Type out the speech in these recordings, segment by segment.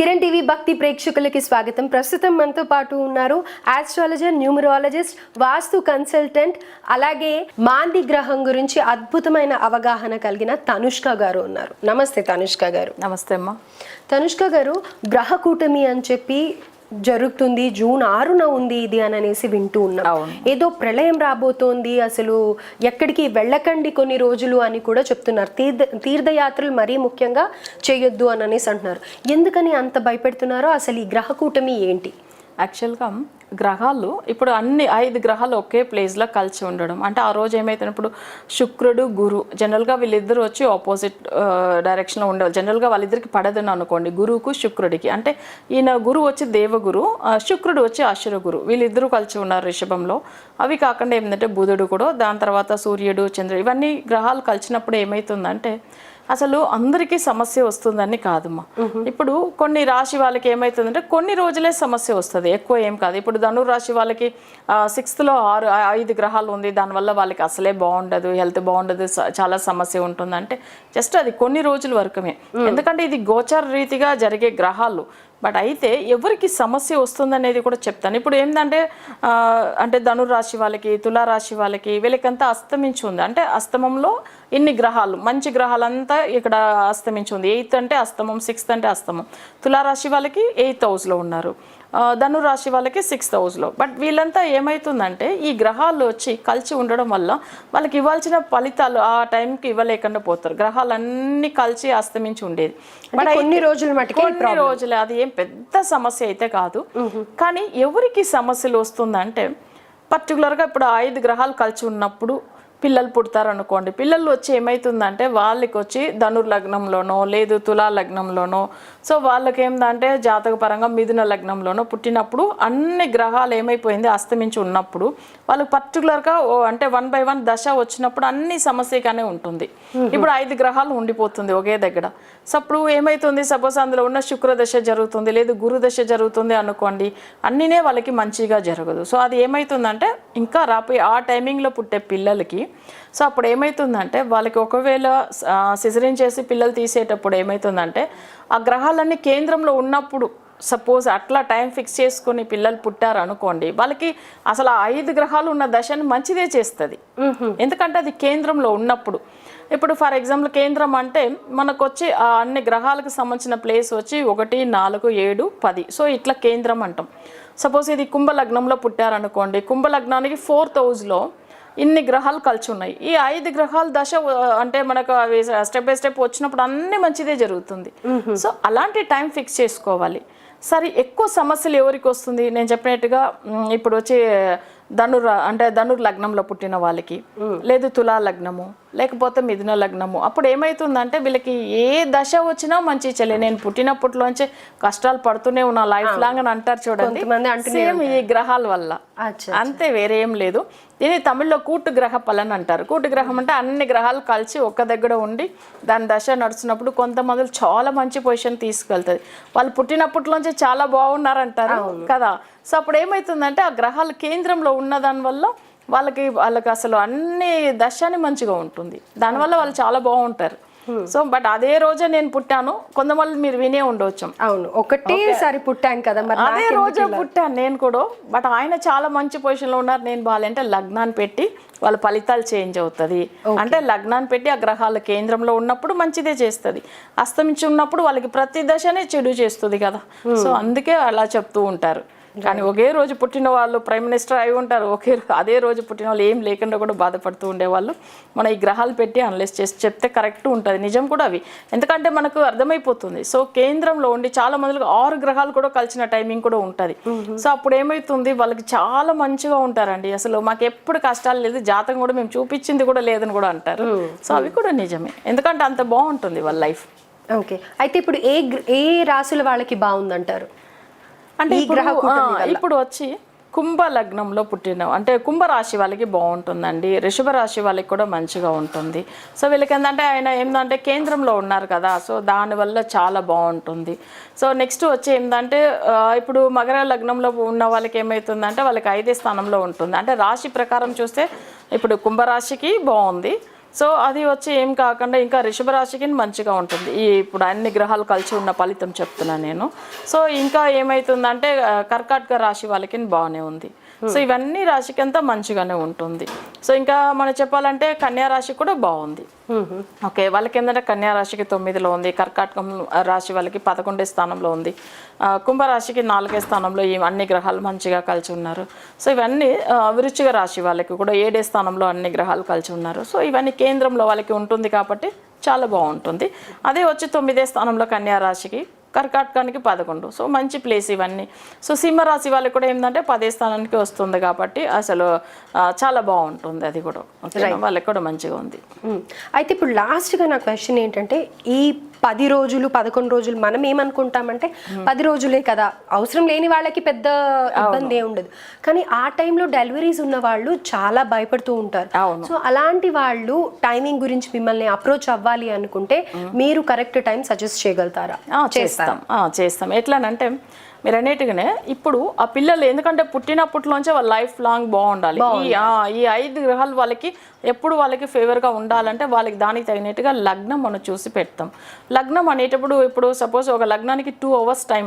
Kiran TV భక్తి ప్రేక్షకులకి స్వాగతం. ప్రస్తుతం మనతో పాటు ఉన్నారు ఆస్ట్రాలజర్ న్యూమరాలజిస్ట్ వాస్తు కన్సల్టెంట్ అలాగే మాంది గ్రహం గురించి అద్భుతమైన అవగాహన కలిగిన తనుష్క గారు ఉన్నారు. నమస్తే తనుష్క గారు. నమస్తే అమ్మా. తనుష్క గారు గ్రహ కూటమి అని చెప్పి జరుగుతుంది జూన్ ఆరున ఉంది ఇది అని అనేసి వింటూ ఉన్నాం. ఏదో ప్రళయం రాబోతోంది అసలు ఎక్కడికి వెళ్ళకండి కొన్ని రోజులు అని కూడా చెప్తున్నారు. తీర్థ తీర్థయాత్రలు మరీ ముఖ్యంగా చేయొద్దు అని అనేసి అంటున్నారు. ఎందుకని అంత భయపెడుతున్నారో అసలు ఈ గ్రహ కూటమి ఏంటి? యాక్చువల్గా గ్రహాలు ఇప్పుడు అన్ని ఐదు గ్రహాలు ఒకే ప్లేస్లో కలిసి ఉండడం. అంటే ఆ రోజు ఏమైతే ఇప్పుడు శుక్రుడు గురు జనరల్గా వీళ్ళిద్దరు వచ్చి ఆపోజిట్ డైరెక్షన్లో ఉండవు జనరల్గా వాళ్ళిద్దరికి పడదని అనుకోండి గురువుకు శుక్రుడికి. అంటే ఈయన గురువు వచ్చి దేవగురు శుక్రుడు వచ్చి అసుర గురు. వీళ్ళిద్దరూ కలిసి ఉన్నారు రిషభంలో. అవి కాకుండా ఏంటంటే బుధుడు కూడా దాని తర్వాత సూర్యుడు చంద్రుడు ఇవన్నీ గ్రహాలు కలిసినప్పుడు ఏమవుతుందంటే అసలు అందరికీ సమస్య వస్తుందని కాదమ్మా. ఇప్పుడు కొన్ని రాశి వాళ్ళకి ఏమవుతుందంటే కొన్ని రోజులే సమస్య వస్తుంది. ఎక్కువ ఏం కాదు. ఇప్పుడు ధను రాశి వాళ్ళకి సిక్స్త్లో ఆరు ఐదు గ్రహాలు ఉంది. దానివల్ల వాళ్ళకి అసలే బాగుండదు హెల్త్ బాగుండదు చాలా సమస్య ఉంటుందంటే జస్ట్ అది కొన్ని రోజుల వరకుమే. ఎందుకంటే ఇది గోచర రీతిగా జరిగే గ్రహాలు. బట్ అయితే ఎవరికి సమస్య వస్తుందనేది కూడా చెప్తాను. ఇప్పుడు ఏంటంటే అంటే ధనురాశి వాళ్ళకి తులారాశి వాళ్ళకి వీళ్ళకంతా అస్తమించి ఉంది. అంటే అస్తమంలో ఇన్ని గ్రహాలు మంచి గ్రహాలంతా ఇక్కడ అస్తమించి ఉంది. ఎయిత్ అంటే అస్తమం సిక్స్త్ అంటే అస్తమం. తులారాశి వాళ్ళకి ఎయిత్ హౌస్లో ఉన్నారు. ధనురాశి వాళ్ళకి సిక్స్త్ హౌస్లో బట్ వీళ్ళంతా ఏమవుతుందంటే ఈ గ్రహాలు వచ్చి కలిసి ఉండడం వల్ల వాళ్ళకి ఇవ్వాల్సిన ఫలితాలు ఆ టైంకి ఇవ్వలేకుండా పోతారు. గ్రహాలన్నీ కలిసి అస్తమించి ఉండేది. అంటే కొన్ని రోజుల మటుకే కొన్ని రోజులే అది ఏం పెద్ద సమస్య అయితే కాదు. కానీ ఎవరికి సమస్యలు వస్తుందంటే పర్టికులర్గా ఇప్పుడు ఐదు గ్రహాలు కలిసి ఉన్నప్పుడు పిల్లలు పుడతారు అనుకోండి పిల్లలు వచ్చి ఏమవుతుందంటే వాళ్ళకి వచ్చి ధనుర్ లగ్నంలోనో లేదు తులా లగ్నంలోనో సో వాళ్ళకి ఏంటంటే జాతక పరంగా మిథున లగ్నంలోనో పుట్టినప్పుడు అన్ని గ్రహాలు ఏమైపోయింది అస్తమించి ఉన్నప్పుడు వాళ్ళకి పర్టికులర్గా అంటే వన్ బై వన్ దశ వచ్చినప్పుడు అన్ని సమస్యగానే ఉంటుంది. ఇప్పుడు ఐదు గ్రహాలు ఉండిపోతుంది ఒకే దగ్గర. సో అప్పుడు ఏమైతుంది సపోజ్ అందులో ఉన్న శుక్ర దశ జరుగుతుంది లేదు గురు దశ జరుగుతుంది అనుకోండి అన్నినే వాళ్ళకి మంచిగా జరగదు. సో అది ఏమైతుందంటే ఇంకా రాపోయి ఆ టైమింగ్లో పుట్టే పిల్లలకి. సో అప్పుడు ఏమైతుందంటే వాళ్ళకి ఒకవేళ సిజరిన్ చేసి పిల్లలు తీసేటప్పుడు ఏమైతుందంటే ఆ గ్రహాలన్నీ కేంద్రంలో ఉన్నప్పుడు సపోజ్ అట్లా టైం ఫిక్స్ చేసుకుని పిల్లలు పుట్టారు అనుకోండి వాళ్ళకి అసలు ఆ ఐదు గ్రహాలు ఉన్న దశని మంచిదే చేస్తుంది. ఎందుకంటే అది కేంద్రంలో ఉన్నప్పుడు. ఇప్పుడు ఫర్ ఎగ్జాంపుల్ కేంద్రం అంటే మనకు వచ్చి ఆ అన్ని గ్రహాలకు సంబంధించిన ప్లేస్ వచ్చి ఒకటి నాలుగు ఏడు పది. సో ఇట్లా కేంద్రం అంటాం. సపోజ్ ఇది కుంభ లగ్నంలో పుట్టారనుకోండి కుంభ లగ్నానికి ఫోర్త్ హౌస్లో ఇన్ని గ్రహాలు కలిసి ఉన్నాయి ఈ ఐదు గ్రహాల దశ అంటే మనకు అవి స్టెప్ బై స్టెప్ వచ్చినప్పుడు అన్ని మంచిదే జరుగుతుంది. సో అలాంటి టైం ఫిక్స్ చేసుకోవాలి. సరే ఎక్కువ సమస్యలు ఎవరికి వస్తుంది? నేను చెప్పినట్టుగా ఇప్పుడు వచ్చి ధనుర్ అంటే ధనుర్ లగ్నంలో పుట్టిన వాళ్ళకి. లేదు తులా లగ్నము లేకపోతే మిథున లగ్నము. అప్పుడు ఏమవుతుందంటే వీళ్ళకి ఏ దశ వచ్చినా మంచి చెల్లి. నేను పుట్టినప్పట్లోంచి కష్టాలు పడుతూనే ఉన్నా లైఫ్ లాంగ్ అని అంటారు చూడండి. సేమ్ ఈ గ్రహాల వల్ల. అంతే వేరే ఏం లేదు. దీన్ని తమిళ్ళో కూటు గ్రహ పలన్ అంటారు. కూటు గ్రహం అంటే అన్ని గ్రహాలు కలిసి ఒక్క దగ్గర ఉండి దాని దశ నడుస్తున్నప్పుడు కొంతమంది చాలా మంచి పొజిషన్ తీసుకెళ్తుంది. వాళ్ళు పుట్టినప్పట్లోంచి చాలా బాగున్నారంటారు కదా. సో అప్పుడు ఏమవుతుందంటే ఆ గ్రహాలు కేంద్రంలో ఉన్న దాని వల్ల వాళ్ళకి వాళ్ళకి అసలు అన్ని దశని మంచిగా ఉంటుంది. దానివల్ల వాళ్ళు చాలా బాగుంటారు. సో బట్ అదే రోజే నేను పుట్టాను. కొంతమంది మీరు వినే ఉండవచ్చు అవును. ఒకటేసారి పుట్టాం కదా మరి అదే రోజే పుట్టాను నేను కూడా. బట్ ఆయన చాలా మంచి పొజిషన్లో ఉన్నారు. నేను బాగాలంటే లగ్నాన్ని పెట్టి వాళ్ళ ఫలితాలు చేంజ్ అవుతుంది. అంటే లగ్నాన్ని పెట్టి ఆ గ్రహాల కేంద్రంలో ఉన్నప్పుడు మంచిదే చేస్తుంది. అస్తమించి ఉన్నప్పుడు వాళ్ళకి ప్రతి దశనే చెడు చేస్తుంది కదా. సో అందుకే అలా చెప్తూ ఉంటారు. కానీ ఒకే రోజు పుట్టిన వాళ్ళు ప్రైమ్ మినిస్టర్ అయి ఉంటారు. ఒకే అదే రోజు పుట్టిన వాళ్ళు ఏం లేకుండా కూడా బాధపడుతూ ఉండేవాళ్ళు. మన ఈ గ్రహాలు పెట్టి అనలైజ్ చేసి చెప్తే కరెక్ట్ ఉంటుంది. నిజం కూడా అవి. ఎందుకంటే మనకు అర్థమైపోతుంది. సో కేంద్రంలో ఉండి చాలా మందికి ఆరు గ్రహాలు కూడా కలిసిన టైమింగ్ కూడా ఉంటుంది. సో అప్పుడు ఏమవుతుంది వాళ్ళకి చాలా మంచిగా ఉంటారండి. అసలు మాకు ఎప్పుడు కష్టాలు లేదు. జాతకం కూడా మేము చూపించింది కూడా లేదని కూడా అంటారు. సో అవి కూడా నిజమే. ఎందుకంటే అంత బాగుంటుంది వాళ్ళ లైఫ్ ఓకే అయితే ఇప్పుడు ఏ ఏ రాశుల వాళ్ళకి బాగుందంటారు? అంటే ఇప్పుడు వచ్చి కుంభ లగ్నంలో పుట్టిన అంటే కుంభ రాశి వాళ్ళకి బాగుంటుందండి. వృషభ రాశి వాళ్ళకి కూడా మంచిగా ఉంటుంది. సో వీళ్ళకి ఏంటంటే ఆయన ఏంటంటే కేంద్రంలో ఉన్నారు కదా. సో దానివల్ల చాలా బాగుంటుంది. సో నెక్స్ట్ వచ్చి ఏంటంటే ఇప్పుడు మకర లగ్నంలో ఉన్న వాళ్ళకి ఏమవుతుందంటే వాళ్ళకి ఐదే స్థానంలో ఉంటుంది. అంటే రాశి ప్రకారం చూస్తే ఇప్పుడు కుంభరాశికి బాగుంది. సో అది వచ్చి ఏం కాకుండా ఇంకా రిషభ రాశికి మంచిగా ఉంటుంది. ఈ ఇప్పుడు అన్ని గ్రహాలు కలిసి ఉన్న ఫలితం చెప్తున్నాను నేను. సో ఇంకా ఏమవుతుందంటే కర్కాటక రాశి వాళ్ళకి బాగానే ఉంది. సో ఇవన్నీ రాశికి అంతా మంచిగానే ఉంటుంది. సో ఇంకా మనం చెప్పాలంటే కన్యా రాశి కూడా బాగుంది. ఓకే వాళ్ళకి ఏంటంటే కన్యా రాశికి తొమ్మిదిలో ఉంది కర్కాటకం రాశి వాళ్ళకి పదకొండే స్థానంలో ఉంది. కుంభరాశికి నాలుగే స్థానంలో ఈ అన్ని గ్రహాలు మంచిగా కలిసి ఉన్నారు. సో ఇవన్నీ అభిరుచిగా రాశి వాళ్ళకి కూడా ఏడే స్థానంలో అన్ని గ్రహాలు కలిసి ఉన్నారు. సో ఇవన్నీ కేంద్రంలో వాళ్ళకి ఉంటుంది కాబట్టి చాలా బాగుంటుంది. అదే వచ్చి తొమ్మిదే స్థానంలో కన్యా రాశికి కర్కాటకానికి పదకొండు. సో మంచి ప్లేస్ ఇవన్నీ. సో సింహరాశి వాళ్ళకి కూడా ఏంటంటే పదే స్థానానికి వస్తుంది కాబట్టి అసలు చాలా బాగుంటుంది అది కూడా? వాళ్ళకి కూడా మంచిగా ఉంది. అయితే ఇప్పుడు లాస్ట్గా నా క్వశ్చన్ ఏంటంటే ఈ పది రోజులు పదకొండు రోజులు మనం ఏమనుకుంటామంటే పది రోజులే కదా. అవసరం లేని వాళ్ళకి పెద్ద ఇబ్బంది ఏ ఉండదు కానీ ఆ టైంలో డెలివరీస్ ఉన్న వాళ్ళు చాలా భయపడుతూ ఉంటారు. సో అలాంటి వాళ్ళు టైమింగ్ గురించి మిమ్మల్ని అప్రోచ్ అవ్వాలి అనుకుంటే మీరు కరెక్ట్ టైం సజెస్ట్ చేయగలుగుతారా? చేస్తాం. చేస్తాం. ఎట్లానంటే మీరు అనేట్టుగానే ఇప్పుడు ఆ పిల్లలు ఎందుకంటే పుట్టినప్పటిలోంచే వాళ్ళ లైఫ్ లాంగ్ బాగుండాలి. ఈ ఐదు గ్రహాలు వాళ్ళకి ఎప్పుడు వాళ్ళకి ఫేవర్గా ఉండాలంటే వాళ్ళకి దానికి తగినట్టుగా లగ్నం మనం చూసి పెడతాం. లగ్నం అనేటప్పుడు ఇప్పుడు సపోజ్ ఒక లగ్నానికి టూ అవర్స్ టైం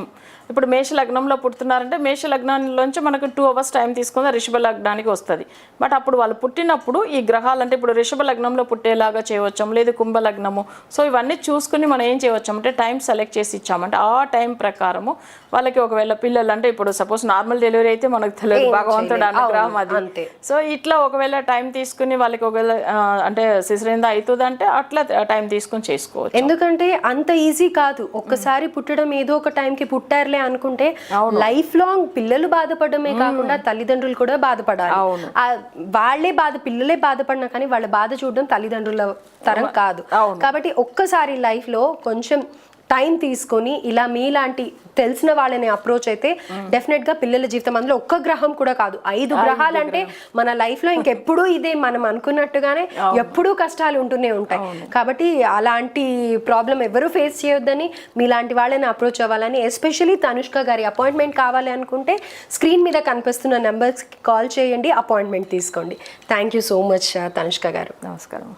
ఇప్పుడు మేష లగ్నంలో పుడుతున్నారంటే మేష లగ్నంలోంచి మనకు టూ అవర్స్ టైం తీసుకుంది రిషభ లగ్నానికి వస్తుంది. బట్ అప్పుడు వాళ్ళు పుట్టినప్పుడు ఈ గ్రహాలు అంటే ఇప్పుడు రిషభ లగ్నంలో పుట్టేలాగా చేయవచ్చాం లేదు కుంభ లగ్నము. సో ఇవన్నీ చూసుకుని మనం ఏం చేయవచ్చాం అంటే టైం సెలెక్ట్ చేసి ఇచ్చామంటే ఆ టైం ప్రకారము వాళ్ళకి ఒకవేళ పిల్లలు అంటే ఇప్పుడు సపోజ్ నార్మల్ డెలివరీ అయితే మనకు తెలియదు భగవంతుడు అనుగ్రహం అది. సో ఇట్లా ఒకవేళ టైం తీసుకుని వాళ్ళకి ఒకవేళ అంటే సిసరేందా అవుతుంది అంటే అట్లా టైం తీసుకుని చేసుకోవచ్చు. ఎందుకంటే అంత ఈజీ కాదు. ఒక్కసారి పుట్టడం ఏదో ఒక టైంకి పుట్టారులే అనుకుంటే లైఫ్ లాంగ్ పిల్లలు బాధపడమే కాకుండా తల్లిదండ్రులు కూడా బాధపడాలి. వాళ్ళే బాధ పిల్లలే బాధపడినా కానీ వాళ్ళ బాధ చూడడం తల్లిదండ్రుల తరం కాదు. కాబట్టి ఒక్కసారి లైఫ్లో కొంచెం టైం తీసుకొని ఇలా మీలాంటి తెలిసిన వాళ్ళని అప్రోచ్ అయితే డెఫినెట్గా పిల్లల జీవితం అందులో ఒక్క గ్రహం కూడా కాదు. ఐదు గ్రహాలు. అంటే మన లైఫ్లో ఇంకెప్పుడు ఇదే మనం అనుకున్నట్టుగానే ఎప్పుడూ కష్టాలు ఉంటూనే ఉంటాయి. కాబట్టి అలాంటి ప్రాబ్లం ఎవరు ఫేస్ చేయొద్దని మీలాంటి వాళ్ళని అప్రోచ్ అవ్వాలని ఎస్పెషలీ తనుష్క గారి అపాయింట్మెంట్ కావాలి అనుకుంటే స్క్రీన్ మీద కనిపిస్తున్న నెంబర్స్కి కాల్ చేయండి అపాయింట్మెంట్ తీసుకోండి. Thank you so much Tanushka గారు. నమస్కారం.